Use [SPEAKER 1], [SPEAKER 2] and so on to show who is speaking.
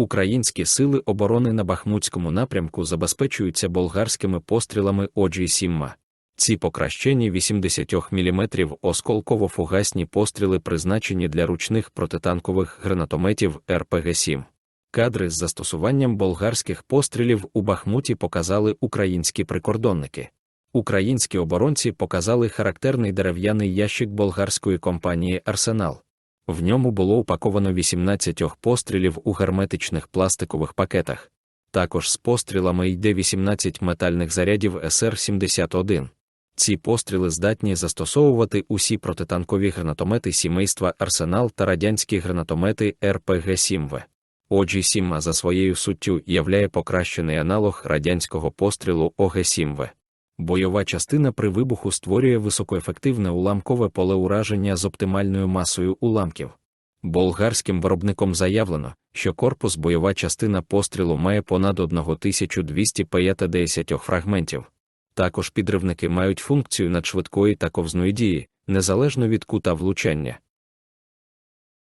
[SPEAKER 1] Українські сили оборони на Бахмутському напрямку забезпечуються болгарськими пострілами Оджі Сімма. Ці покращені 80 мм осколково-фугасні постріли призначені для ручних протитанкових гранатометів РПГ-7. Кадри з застосуванням болгарських пострілів у Бахмуті показали українські прикордонники. Українські оборонці показали характерний дерев'яний ящик болгарської компанії Арсенал. В ньому було упаковано 18 пострілів у герметичних пластикових пакетах. Також з пострілами йде 18 метальних зарядів СР-71. Ці постріли здатні застосовувати усі протитанкові гранатомети сімейства Арсенал та радянські гранатомети РПГ-7В. Оджі 7 за своєю суттю являє покращений аналог радянського пострілу ОГ-7В. Бойова частина при вибуху створює високоефективне уламкове поле ураження з оптимальною масою уламків. Болгарським виробником заявлено, що корпус бойова частина пострілу має понад 1250 фрагментів. Також підривники мають функцію надшвидкої та ковзної дії, незалежно від кута влучання.